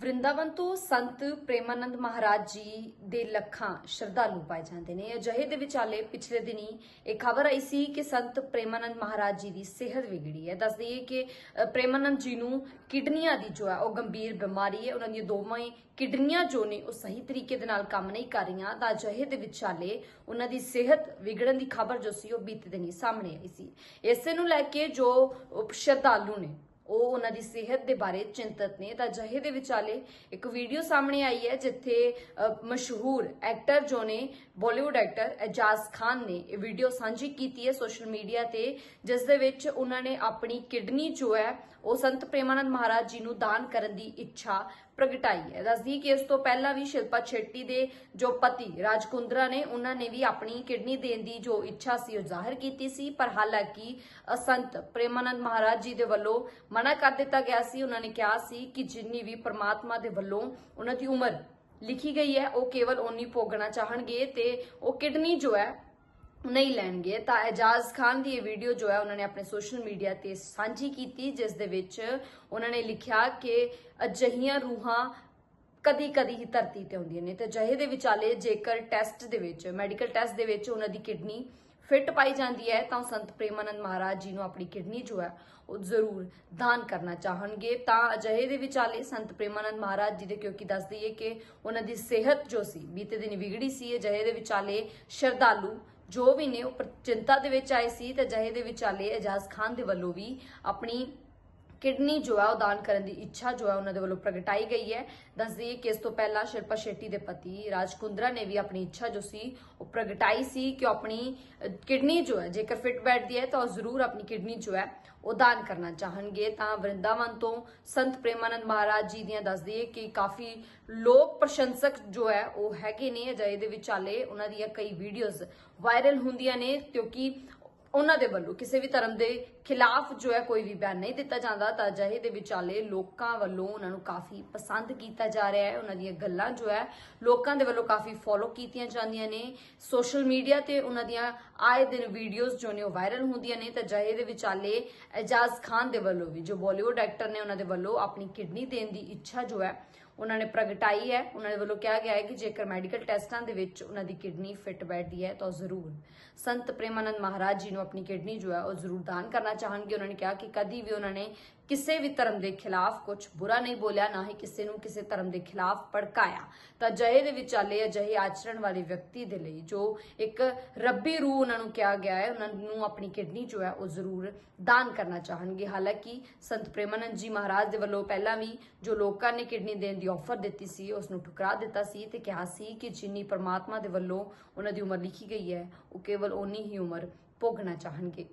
ਵਰਿੰਦਾਵਨ ਤੋਂ ਸੰਤ ਪ੍ਰੇਮਾਨੰਦ ਮਹਾਰਾਜ ਜੀ ਦੇ ਲੱਖਾਂ ਸ਼ਰਧਾਲੂ ਪਾਏ ਜਾਂਦੇ ਨੇ। ਅਜਿਹੇ ਦੇ ਵਿਚਾਲੇ ਪਿਛਲੇ ਦਿਨੀ ਇਹ ਖਬਰ ਆਈ ਸੀ ਕਿ ਸੰਤ ਪ੍ਰੇਮਾਨੰਦ ਮਹਾਰਾਜ ਜੀ ਦੀ ਸਿਹਤ ਵਿਗੜੀ ਹੈ। ਦੱਸ ਦਈਏ ਕਿ ਪ੍ਰੇਮਾਨੰਦ ਜੀ ਨੂੰ ਕਿਡਨੀਆਂ ਦੀ ਜੋ ਹੈ, ਉਹ ਗੰਭੀਰ ਬਿਮਾਰੀ ਹੈ। ਉਹਨਾਂ ਦੀਆਂ ਦੋਵੇਂ ਕਿਡਨੀਆਂ ਜੋ ਨੇ, ਉਹ ਸਹੀ ਤਰੀਕੇ ਦੇ ਨਾਲ ਕੰਮ ਨਹੀਂ ਕਰ ਰਹੀਆਂ। ਤਾਂ ਅਜਿਹੇ ਦੇ ਵਿਚਾਲੇ ਉਹਨਾਂ ਦੀ ਸਿਹਤ ਵਿਗੜਨ ਦੀ ਖਬਰ ਜੋ ਸੀ, ਉਹ ਬੀਤੇ ਦਿਨੀ ਸਾਹਮਣੇ ਆਈ ਸੀ। ਇਸੇ ਨੂੰ ਲੈ ਕੇ ਜੋ ਉਪ ਸ਼ਰਧਾਲੂ ਨੇ ਉਹ ਉਹਨਾਂ ਦੀ ਸਿਹਤ ਦੇ ਬਾਰੇ ਚਿੰਤਤ ਨੇ। ਤਾਂ ਜਹੇ ਦੇ ਵਿਚਾਲੇ ਇੱਕ ਵੀਡੀਓ ਸਾਹਮਣੇ ਆਈ ਹੈ, ਜਿੱਥੇ ਮਸ਼ਹੂਰ ਐਕਟਰ ਜੋ ਨੇ ਬਾਲੀਵੁੱਡ ਐਕਟਰ ਐਜਾਜ਼ ਖਾਨ ਨੇ ਇਹ ਵੀਡੀਓ ਸਾਂਝੀ ਕੀਤੀ ਹੈ ਸੋਸ਼ਲ ਮੀਡੀਆ ਤੇ, ਜਿਸ ਦੇ ਵਿੱਚ ਉਹਨਾਂ ਨੇ ਆਪਣੀ ਕਿਡਨੀ ਜੋ ਹੈ, ਉਹ ਸੰਤ ਪ੍ਰੇਮਾਨੰਦ ਮਹਾਰਾਜ ਜੀ ਨੂੰ ਦਾਨ ਕਰਨ ਦੀ ਇੱਛਾ ਪ੍ਰਗਟਾਈ ਹੈ। ਦੱਸਦੀ ਕਿ ਇਸ ਤੋਂ ਪਹਿਲਾਂ ਵੀ ਸ਼ਿਲਪਾ ਛੇਟੀ ਦੇ ਜੋ ਪਤੀ ਰਾਜਕੁੰਦਰਾ ਨੇ ਉਹਨਾਂ ਨੇ ਵੀ ਆਪਣੀ ਕਿਡਨੀ ਦੇਣ ਦੀ ਜੋ ਇੱਛਾ ਸੀ ਉਹ ਜ਼ਾਹਿਰ ਕੀਤੀ ਸੀ ਪਰ ਹਾਲਾਂਕਿ ਅ, ਸੰਤ ਪ੍ਰੇਮਾਨੰਦ ਮਹਾਰਾਜ ਜੀ ਦੇ ਵੱਲੋਂ ਮਨਾ ਕਰ ਦਿੱਤਾ ਗਿਆ ਸੀ। ਉਹਨਾਂ ਨੇ ਕਿਹਾ ਸੀ ਕਿ ਜਿੰਨੀ ਵੀ ਪ੍ਰਮਾਤਮਾ ਦੇ ਵੱਲੋਂ ਉਹਨਾਂ ਦੀ ਉਮਰ ਲਿਖੀ ਗਈ ਹੈ ਉਹ ਕੇਵਲ ਉਨੀ ਭੋਗਣਾ ਚਾਹਣਗੇ ਤੇ ਉਹ ਕਿਡਨੀ ਜੋ ਹੈ ਨਹੀਂ ਲੈਣਗੇ, ਤਾਂ ਐਜਾਜ਼ ਖਾਨ ਦੀ ਇਹ ਵੀਡੀਓ ਜੋ ਹੈ ਉਹਨਾਂ ਨੇ ਆਪਣੇ ਸੋਸ਼ਲ ਮੀਡੀਆ ਤੇ ਸਾਂਝੀ ਕੀਤੀ, ਜਿਸ ਦੇ ਵਿੱਚ ਉਹਨਾਂ ਨੇ ਲਿਖਿਆ ਕਿ ਅਜਹੀਆਂ ਰੂਹਾਂ ਕਦੀ ਕਦੀ ਹੀ ਧਰਤੀ ਤੇ ਆਉਂਦੀਆਂ ਨੇ। ਤੇ ਜਹੇ ਦੇ ਵਿਚਾਲੇ ਜੇਕਰ ਟੈਸਟ ਦੇ ਵਿੱਚ ਮੈਡੀਕਲ ਟੈਸਟ ਦੇ ਵਿੱਚ ਉਹਨਾਂ ਦੀ ਕਿਡਨੀ ਫਿੱਟ ਪਾਈ ਜਾਂਦੀ ਹੈ, ਤਾਂ ਉਹ ਸੰਤ ਪ੍ਰੇਮਾਨੰਦ ਮਹਾਰਾਜ ਜੀ ਨੂੰ ਆਪਣੀ ਕਿਡਨੀ ਜੋ ਹੈ, ਉਹ ਜ਼ਰੂਰ ਦਾਨ ਕਰਨਾ ਚਾਹਣਗੇ। ਤਾਂ ਅਜਿਹੇ ਦੇ ਵਿਚਾਲੇ ਸੰਤ ਪ੍ਰੇਮਾਨੰਦ ਮਹਾਰਾਜ ਜੀ ਦੇ ਕਿਉਂਕਿ ਦੱਸ ਦਈਏ ਕਿ ਉਹਨਾਂ ਦੀ ਸਿਹਤ ਜੋ ਸੀ, ਬੀਤੇ ਦਿਨ ਵਿਗੜੀ ਸੀ, ਅਜਿਹੇ ਦੇ ਵਿਚਾਲੇ ਸ਼ਰਧਾਲੂ ਜੋ ਵੀ ਨੇ, ਉਹ ਪਰ- ਚਿੰਤਾ ਦੇ ਵਿੱਚ ਆਏ ਸੀ ਤੇ ਅਜਿਹੇ ਦੇ ਵਿਚਾਲੇ ਇਜਾਜ਼ ਖਾਨ ਦੇ ਵੱਲੋਂ ਵੀ ਆਪਣੀ ਕਿਡਨੀ ਜੋ ਹੈ ਉਹ ਦਾਨ ਕਰਨ ਦੀ ਇੱਛਾ ਜੋ ਹੈ ਉਹਨਾਂ ਦੇ ਵੱਲੋਂ ਪ੍ਰਗਟਾਈ ਗਈ ਹੈ। ਦੱਸ ਦਈਏ ਕਿ ਇਸ ਤੋਂ ਪਹਿਲਾਂ ਸ਼ਿਲਪਾ ਸ਼ੈਟੀ ਦੇ ਪਤੀ ਰਾਜ ਕੁੰਦਰਾ ਨੇ ਵੀ ਆਪਣੀ ਇੱਛਾ ਜੋ ਸੀ ਉਹ ਪ੍ਰਗਟਾਈ ਸੀ ਕਿ ਉਹ ਆਪਣੀ ਕਿਡਨੀ ਜੋ ਹੈ ਜੇਕਰ ਫਿੱਟ ਬੈਠਦੀ ਹੈ ਤਾਂ ਉਹ ਜ਼ਰੂਰ ਆਪਣੀ ਕਿਡਨੀ ਜੋ ਹੈ ਉਹ ਦਾਨ ਕਰਨਾ ਚਾਹਣਗੇ। ਤਾਂ ਵਰਿੰਦਾਵਨ ਤੋਂ ਸੰਤ ਪ੍ਰੇਮਾਨੰਦ ਮਹਾਰਾਜ ਜੀ ਦੀਆਂ ਦੱਸ ਦਈਏ ਕਿ ਕਾਫੀ ਲੋਕ ਪ੍ਰਸ਼ੰਸਕ ਜੋ ਹੈ ਉਹ ਹੈਗੇ ਨੇ। ਅਜਿਹੇ ਦੇ ਵਿਚਾਲੇ ਉਹਨਾਂ ਦੀਆਂ ਕਈ ਵੀਡੀਓਜ਼ ਵਾਇਰਲ ਹੁੰਦੀਆਂ ਨੇ। ਕਿਉਂਕਿ ਉਹਨਾਂ ਦੇ ਵੱਲੋਂ ਕਿਸੇ ਵੀ ਧਰਮ ਦੇ ਖਿਲਾਫ ਜੋ ਹੈ ਕੋਈ ਵੀ ਬਿਆਨ ਨਹੀਂ ਦਿੱਤਾ ਜਾਂਦਾ। ਤਾਂ ਅਜਿਹੇ ਦੇ ਵਿਚਾਲੇ ਲੋਕਾਂ ਵੱਲੋਂ ਉਹਨਾਂ ਨੂੰ ਕਾਫੀ ਪਸੰਦ ਕੀਤਾ ਜਾ ਰਿਹਾ ਹੈ। ਉਹਨਾਂ ਦੀਆਂ ਗੱਲਾਂ ਜੋ ਹੈ ਲੋਕਾਂ ਦੇ ਵੱਲੋਂ ਕਾਫੀ ਫੋਲੋ ਕੀਤੀਆਂ ਜਾਂਦੀਆਂ ਨੇ। ਸੋਸ਼ਲ ਮੀਡੀਆ ਤੇ ਉਹਨਾਂ ਦੀਆਂ ਆਏ ਦਿਨ ਵੀਡੀਓਜ਼ ਜੋ ਨੇ ਉਹ ਵਾਇਰਲ ਹੁੰਦੀਆਂ ਨੇ। ਤਾਂ ਅਜਿਹੇ ਦੇ ਵਿਚਾਲੇ ਐਜਾਜ਼ ਖਾਨ ਦੇ ਵੱਲੋਂ ਵੀ ਜੋ ਬਾਲੀਵੁੱਡ ਐਕਟਰ ਨੇ ਉਹਨਾਂ ਦੇ ਵੱਲੋਂ ਆਪਣੀ ਕਿਡਨੀ ਦੇਣ ਦੀ ਇੱਛਾ ਜੋ ਹੈ ਉਹਨਾਂ ਨੇ ਪ੍ਰਗਟਾਈ ਹੈ। ਉਹਨਾਂ ਦੇ ਵੱਲੋਂ ਕਿਹਾ ਗਿਆ ਹੈ ਕਿ ਜੇਕਰ ਮੈਡੀਕਲ ਟੈਸਟਾਂ ਦੇ ਵਿੱਚ ਉਹਨਾਂ ਦੀ ਕਿਡਨੀ ਫਿੱਟ ਬੈਠਦੀ ਹੈ, ਤਾਂ ਉਹ ਜ਼ਰੂਰ ਸੰਤ ਪ੍ਰੇਮਾਨੰਦ ਮਹਾਰਾਜ ਜੀ ਨੂੰ ਆਪਣੀ ਕਿਡਨੀ ਜੋ ਹੈ, ਉਹ ਜ਼ਰੂਰ ਦਾਨ ਕਰਨਾ ਚਾਹਣਗੇ। ਉਹਨਾਂ ਨੇ ਕਿਹਾ ਕਿ ਕਦੀ ਵੀ ਉਹਨਾਂ ਨੇ ਕਿਸੇ ਵੀ ਧਰਮ ਦੇ ਖਿਲਾਫ ਕੁਝ ਬੁਰਾ ਨਹੀਂ ਬੋਲਿਆ, ਨਾ ਹੀ ਕਿਸੇ ਨੂੰ ਕਿਸੇ ਧਰਮ ਦੇ ਖਿਲਾਫ ਭੜਕਾਇਆ। ਤਾਂ ਜਹੇ ਦੇ ਵਿਚਾਲੇ, ਅਜਿਹੇ ਆਚਰਣ ਵਾਲੇ ਵਿਅਕਤੀ ਦੇ ਲਈ ਜੋ ਇੱਕ ਰੱਬੀ ਰੂਹ ਉਹਨਾਂ ਨੂੰ ਕਿਹਾ ਗਿਆ ਹੈ, ਉਹਨਾਂ ਨੂੰ ਆਪਣੀ ਕਿਡਨੀ ਜੋ ਹੈ ਉਹ ਜ਼ਰੂਰ ਦਾਨ ਕਰਨਾ ਚਾਹਣਗੇ। ਹਾਲਾਂਕਿ ਸੰਤ ਪ੍ਰੇਮਾਨੰਦ ਜੀ ਮਹਾਰਾਜ ਦੇ ਵੱਲੋਂ ਪਹਿਲਾਂ ਵੀ ਜੋ ਲੋਕਾਂ ਨੇ ਕਿਡਨੀ ਦੇਣ ਦੀ ਆਫਰ ਦਿੱਤੀ ਸੀ, ਉਸ ਨੂੰ ਠੁਕਰਾ ਦਿੱਤਾ ਸੀ ਤੇ ਕਿਹਾ ਸੀ ਕਿ ਜਿੰਨੀ ਪਰਮਾਤਮਾ ਦੇ ਵੱਲੋਂ ਉਹਨਾਂ ਦੀ ਉਮਰ ਲਿਖੀ ਗਈ ਹੈ, ਉਹ ਕੇਵਲ ਓਨੀ ਹੀ ਉਮਰ ਭੋਗਣਾ ਚਾਹਣਗੇ।